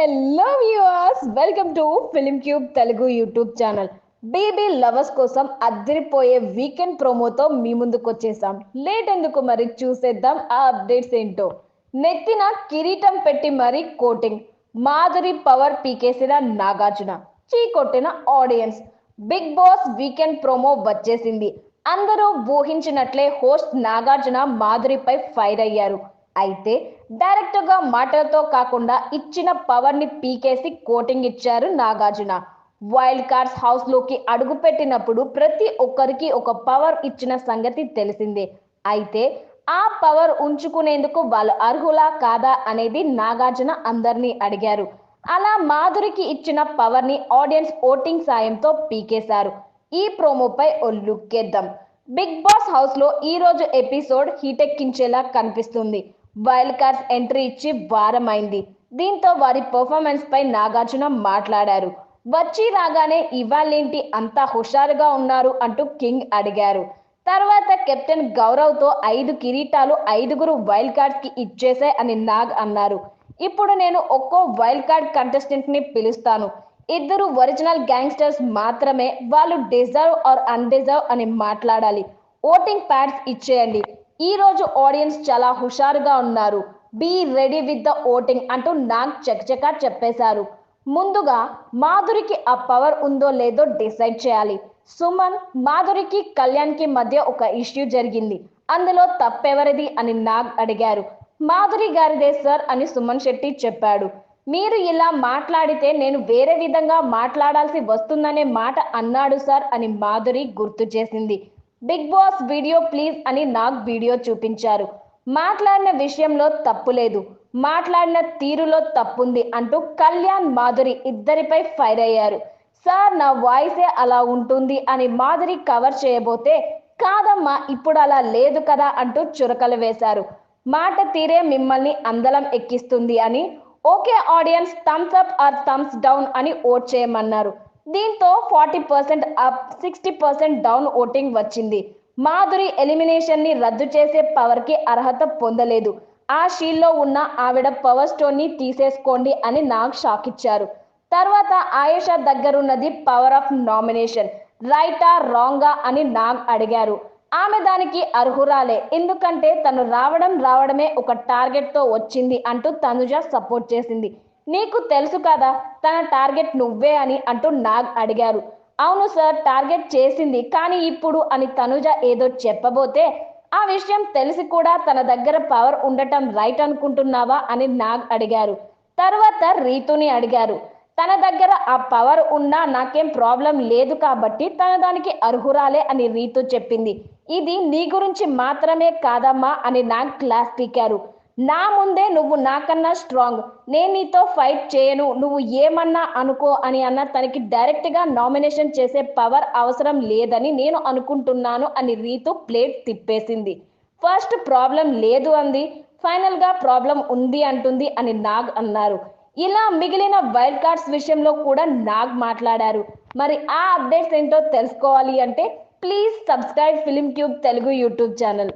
Hello viewers welcome to Film Cube Telugu YouTube channel BB lovers కోసం అద్దరిపోయే weekend ప్రోమోతో మీ ముందుకు వచ్చేసాం. లేట్ ఎందుకు మరి? చూసేద్దాం ఆ అప్డేట్స్ ఏంటో. నెత్తిన కిరీటం పెట్టి మరీ కోటింగ్. మాధురి పవర్ పీకేసిన నాగార్జున. చీ కొట్టిన audience Bigg Boss weekend promo వచ్చేసింది. అందరూ ఊహించినట్లే హోస్ట్ నాగార్జున మాధురిపై ఫైర్ అయ్యారు. అయితే డైరెక్ట్గా మాటలతో కాకుండా ఇచ్చిన పవర్ని పీకేసి కోటింగ్ ఇచ్చారు నాగార్జున. వైల్డ్ కార్డ్స్ హౌస్లోకి అడుగు పెట్టినప్పుడు ప్రతి ఒక్కరికి ఒక పవర్ ఇచ్చిన సంగతి తెలిసిందే. అయితే ఆ పవర్ ఉంచుకునేందుకు వాళ్ళు అర్హులా కాదా అనేది నాగార్జున అందరినీ అడిగారు. అలా మాధురికి ఇచ్చిన పవర్ని ఆడియన్స్ ఓటింగ్ సాయంతో పీకేశారు. ఈ ప్రోమోపై ఓ లుక్కేద్దాం. బిగ్ బాస్ హౌస్లో ఈ రోజు ఎపిసోడ్ హీటెక్కించేలా కనిపిస్తుంది. వైల్డ్ కార్డ్స్ ఎంట్రీ ఇచ్చి వారమైంది దీంతో వారి పర్ఫార్మెన్స్ పై నాగార్జున మాట్లాడారు. వచ్చి రాగానే ఇవాళేంటి అంతా హుషారుగా ఉన్నారు అంటూ కింగ్ అడిగారు. తర్వాత కెప్టెన్ గౌరవ్తో ఐదు కిరీటాలు ఐదుగురు వైల్డ్ కార్డ్స్కి ఇచ్చేసాయి అని నాగ్ అన్నారు. ఇప్పుడు నేను ఒక్కో వైల్డ్ కార్డ్ కంటెస్టెంట్ని పిలుస్తాను. ఇద్దరు ఒరిజినల్ గ్యాంగ్స్టర్స్ మాత్రమే వాళ్ళు డిజర్వ్ ఆర్ అన్డిజర్వ్ అని మాట్లాడాలి. ఓటింగ్ ప్యాడ్స్ ఇచ్చేయండి. ఈ రోజు ఆడియన్స్ చాలా హుషారుగా ఉన్నారు. Be ready with the voting అంటూ నాగ్ చకచకా చెప్పేశారు. ముందుగా మాధురికి ఆ పవర్ ఉందో లేదో డిసైడ్ చేయాలి. సుమన్ మాధురికి కళ్యాణ్కి మధ్య ఒక ఇష్యూ జరిగింది. అందులో తప్పెవరిది అని నాగ్ అడిగారు. మాధురి గారిదే సార్ అని సుమన్ శెట్టి చెప్పాడు. మీరు ఇలా మాట్లాడితే నేను వేరే విధంగా మాట్లాడాల్సి వస్తుందనే మాట అన్నాడు సార్ అని మాధురి గుర్తు చేసింది. బిగ్ బాస్ వీడియో ప్లీజ్ అని నాగ్ వీడియో చూపించారు. మాట్లాడిన విషయంలో తప్పు లేదు. మాట్లాడిన తీరులో తప్పుంది అంటూ కళ్యాణ్ మాధురి ఇద్దరిపై ఫైర్ అయ్యారు. సార్ నా వాయిసే అలా ఉంటుంది అని మాధురి కవర్ చేయబోతే కాదమ్మా ఇప్పుడు అలా లేదు కదా అంటూ చురకలు వేశారు. మాట తీరే మిమ్మల్ని అందలం ఎక్కిస్తుంది అని okay audience thumbs up or thumbs down అని ఓట్ చేయమన్నారు. దీంతో forty percent up sixty percent down voting వచ్చింది. మాధురి ఎలిమినేషన్ని రద్దు చేసే పవర్కి అర్హత పొందలేదు. ఆ షీల్లో ఉన్న ఆవిడ పవర్ స్టోన్ని తీసేసుకోండి అని నాగ్ షాక్ ఇచ్చారు తర్వాత ఆయేషా దగ్గరున్నది పవర్ ఆఫ్ నామినేషన్ రైటా రాంగా అని నాగ్ అడిగారు. ఆమె దానికి అర్హురాలే ఎందుకంటే తను రావడం రావడమే ఒక టార్గెట్తో వచ్చింది అంటూ తనుజ సపోర్ట్ చేసింది. నీకు తెలుసు కదా తన టార్గెట్ నువ్వే అని అంటూ నాగ్ అడిగారు. అవును సార్ టార్గెట్ చేసింది కానీ ఇప్పుడు అని తనుజ ఏదో చెప్పబోతే ఆ విషయం తెలిసి కూడా తన దగ్గర పవర్ ఉండటం రైట్ అనుకుంటున్నావా అని నాగ్ అడిగారు. తర్వాత రీతుని అడిగారు. తన దగ్గర ఆ పవర్ ఉన్నా నాకేం ప్రాబ్లం లేదు కాబట్టి తన దానికి అర్హురాలే అని రీతు చెప్పింది. ఇది నీ గురించి మాత్రమే కాదమ్మా అని నాకు క్లాస్ పీకారు. నా ముందే నువ్వు నాకన్నా స్ట్రాంగ్ నేను నీతో ఫైట్ చేయను. నువ్వు ఏమన్నా అనుకో అని అన్న తనకి డైరెక్ట్గా నామినేషన్ చేసే పవర్ అవసరం లేదని నేను అనుకుంటున్నాను అని రీతు ప్లేట్ తిప్పేసింది. ఫస్ట్ ప్రాబ్లం లేదు అంది. ఫైనల్గా ప్రాబ్లం ఉంది అంటుంది అని నాగ్ అన్నారు. ఇలా మిగిలిన వైల్డ్ కార్డ్స్ విషయంలో కూడా నాగ్ మాట్లాడారు. మరి ఆ అప్డేట్స్ ఏంటో తెలుసుకోవాలి అంటే please subscribe Film Tube Telugu YouTube channel